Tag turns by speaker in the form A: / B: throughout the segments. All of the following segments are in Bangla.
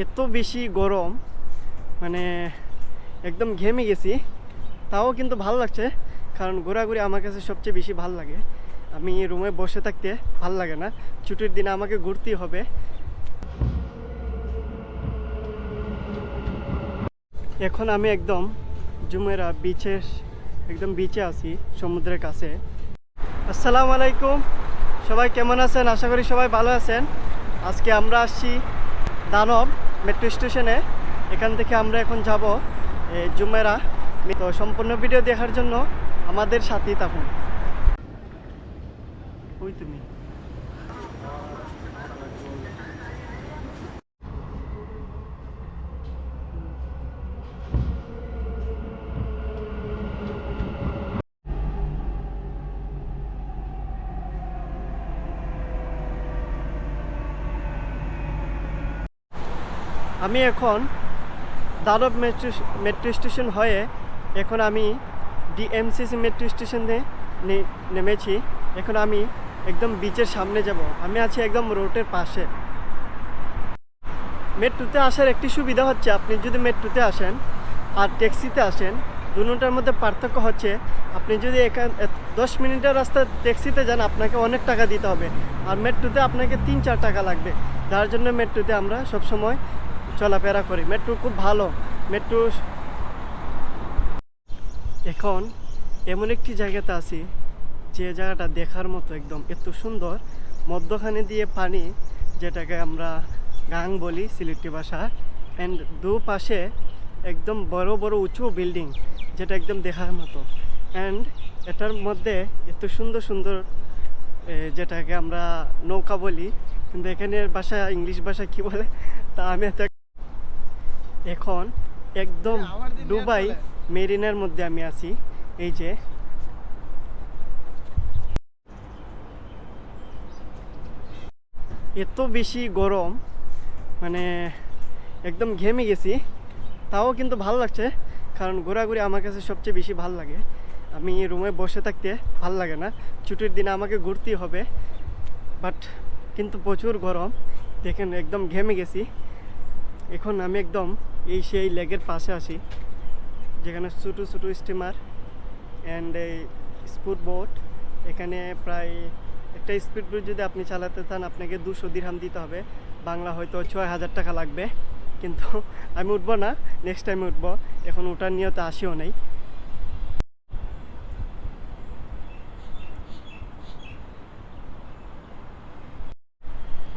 A: এত বেশি গরম মানে একদম ঘেমে গেছি। তাও কিন্তু ভালো লাগছে, কারণ ঘোরাঘুরি আমার কাছে সবচেয়ে বেশি ভালো লাগে। আমি রুমে বসে থাকতে ভালো লাগে না, ছুটির দিনে আমাকে ঘুরতেই হবে। এখন আমি একদম জুমেরা বিচের একদম বিচে আছি, সমুদ্রের কাছে। আসসালামু আলাইকুম, সবাই কেমন আছেন? আশা করি সবাই ভালো আছেন। আজকে আমরা আসছি দানব মেট্রো স্টেশনে এখান থেকে আমরা এখন যাব জুমেরা। তো সম্পূর্ণ ভিডিও দেখার জন্য আমাদের সাথেই থাকুন। ওই তুমি। আমি এখন দানব মেট্রো মেট্রো স্টেশন হয়ে এখন আমি ডিএমসিসি মেট্রো স্টেশনে নেমেছি। এখন আমি একদম বিচের সামনে যাব। আমি আছি একদম রোডের পাশে। মেট্রোতে আসার একটি সুবিধা হচ্ছে, আপনি যদি মেট্রোতে আসেন আর ট্যাক্সিতে আসেন, দুটার মধ্যে পার্থক্য হচ্ছে, আপনি যদি এখান দশ মিনিটের রাস্তা ট্যাক্সিতে যান, আপনাকে অনেক টাকা দিতে হবে। আর মেট্রোতে আপনাকে তিন চার টাকা লাগবে। যার জন্য মেট্রোতে আমরা সবসময় চলাফেরা করি। মেট্রো খুব ভালো। মেট্রো এখন এমন একটি জায়গাতে আছি, যে জায়গাটা দেখার মতো একদম। এত সুন্দর। মধ্যখানে দিয়ে পানি, যেটাকে আমরা গাং বলি সিলেটি ভাষা অ্যান্ড দুপাশে একদম বড় বড় উঁচু বিল্ডিং, যেটা একদম দেখার মতো। অ্যান্ড এটার মধ্যে এত সুন্দর সুন্দর যেটাকে আমরা নৌকা বলি, কিন্তু এখানের ভাষা ইংলিশ ভাষা কি বলে? তা আমি এত এখন একদম দুবাই মেরিনের মধ্যে আমি আছি। এই যে। এত বেশি গরম মানে একদম ঘেমে গেছি। তাও কিন্তু ভালো লাগছে কারণ ঘোরাঘুরি আমার কাছে সবচেয়ে বেশি ভালো লাগে। আমি রুমে বসে থাকতে ভালো লাগে না। ছুটির দিনে আমাকে ঘুরতেই হবে। বাট কিন্তু প্রচুর গরম। দেখেন একদম ঘেমে গেছি। এখন আমি একদম এই সেই লেগের পাশে আসি যেখানে ছোটো ছোটো স্টিমার অ্যান্ড এই স্পিড বোট এখানে প্রায় একটা স্পিড বোট যদি আপনি চালাতে চান, আপনাকে দুশো দিরহাম দিতে হবে। বাংলা হয়তো ছয় হাজার টাকা লাগবে, কিন্তু আমি উঠবো না নেক্সট টাইম উঠবো। এখন ওটা নিয়ে তো আসিও নেই।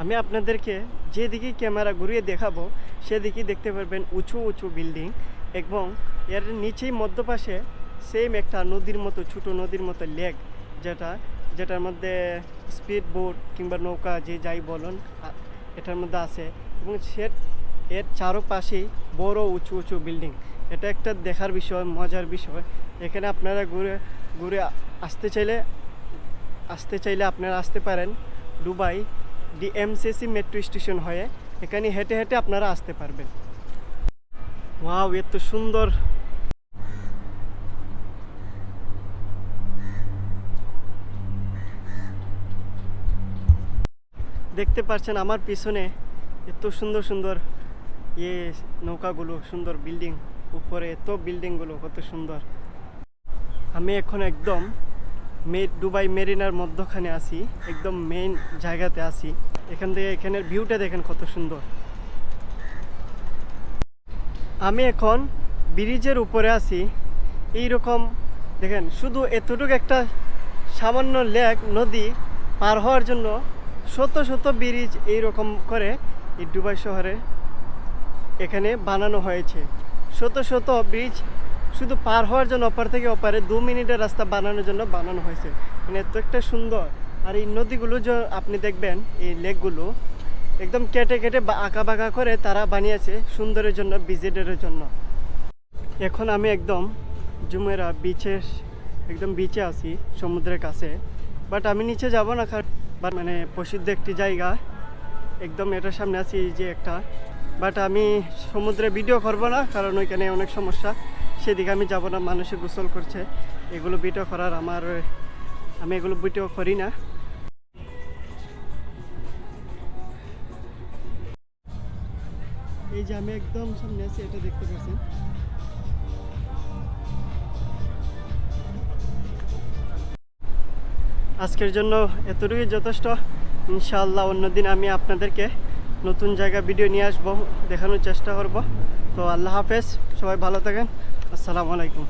A: আমি আপনাদেরকে যেদিকে ক্যামেরা ঘুরিয়ে দেখাবো সেদিকেই দেখতে পারবেন উঁচু উঁচু বিল্ডিং এবং এর নিচেই মধ্যপাশে সেম একটা নদীর মতো, ছোটো নদীর মতো লেক যেটা, যেটার মধ্যে স্পিড বোট কিংবা নৌকা যে যাই বলুন এটার মধ্যে আছে এবং সে এর চারপাশেই বড়, উঁচু উঁচু বিল্ডিং। এটা একটা দেখার বিষয়, মজার বিষয়। এখানে আপনারা ঘুরে ঘুরে আসতে চাইলে আসতে চাইলে আপনারা আসতে পারেন দুবাই। ডিএমসিসি মেট্রো স্টেশন হয়ে, এখানে হেঁটে হেঁটে আপনারা আসতে পারবেন। ওয়াও, এত সুন্দর। দেখতে পাচ্ছেন আমার পিছনে এত সুন্দর সুন্দর ইয়ে নৌকাগুলো, সুন্দর বিল্ডিং। উপরে এত বিল্ডিংগুলো, কত সুন্দর। আমি এখন একদম দুবাই মেরিনার মধ্যখানে আছি, একদম মেইন জায়গাতে আছি। এখান থেকে এখানের ভিউটা দেখেন কত সুন্দর। আমি এখন ব্রিজের উপরে আছি। এই রকম দেখেন, শুধু এতটুকু একটা সামান্য লেক নদী পার হওয়ার জন্য শত শত ব্রিজ এই রকম করে এই দুবাই শহরে এখানে বানানো হয়েছে। শত শত ব্রিজ শুধু পার হওয়ার জন্য অপার থেকে অপারে দু মিনিটের রাস্তা বানানোর জন্য বানানো হয়েছে। মানে এত একটা সুন্দর। আর এই নদীগুলো যে আপনি দেখবেন, এই লেকগুলো একদম কেটে কেটে আঁকা বাঁকা করে তারা বানিয়েছে সুন্দরের জন্য ভিজিটের জন্য। এখন আমি একদম জুমেরা বিচের একদম বিচে আছি, সমুদ্রের কাছে। বাট আমি নিচে যাব না but মানে প্রসিদ্ধ একটি জায়গা। একদম এটার সামনে আছি যে একটা। বাট আমি সমুদ্রে ভিডিও করব না, কারণ ওইখানে অনেক সমস্যা। সেদিকে আমি যাব না, মানুষে গোসল করছে। এগুলো ভিডিও করার আমার, আমি এগুলো ভিডিও করি না। এই যে আমি একদম সামনে আছি, এটা দেখতে পাচ্ছেন। আজকের জন্য এতটুকুই যথেষ্ট। ইনশাআল্লাহ অন্যদিন আমি আপনাদেরকে নতুন জায়গা ভিডিও নিয়ে আসব, দেখানোর চেষ্টা করব। তো আল্লাহ হাফেজ, সবাই ভালো থাকেন। আসসালামু আলাইকুম।